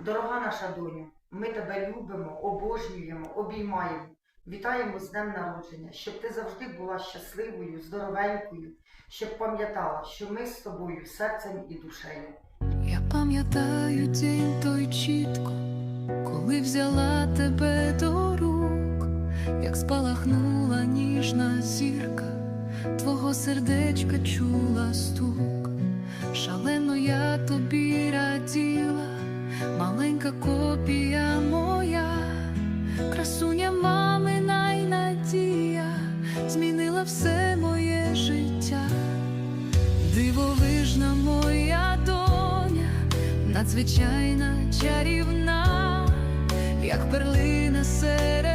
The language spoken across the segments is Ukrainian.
Дорога наша доню, ми тебе любимо, обожнюємо, обіймаємо. Вітаємо з днем народження, щоб ти завжди була щасливою, здоровенькою, щоб пам'ятала, що ми з тобою серцем і душею. Я пам'ятаю день той чітко, коли взяла тебе до рук, як спалахнула ніжна зірка, твого сердечка чула стук. Маленька копія моя, красуня мамина й надія, змінила все моє життя. Дивовижна моя доня, надзвичайна чарівна, як перлина серед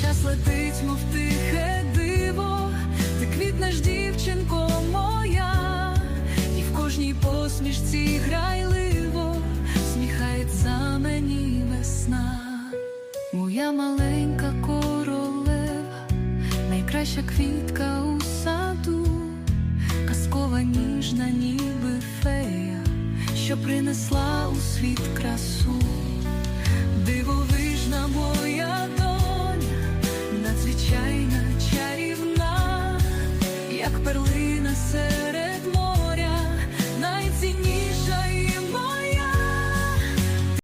час летить, мов тихе диво, ти квітнеш, дівчинко моя, і в кожній посмішці грайливо сміхається мені весна, моя маленька королева, найкраща квітка у саду, казкова ніжна, ніби фея, що принесла у світ красу. Jack Berlin nasceu.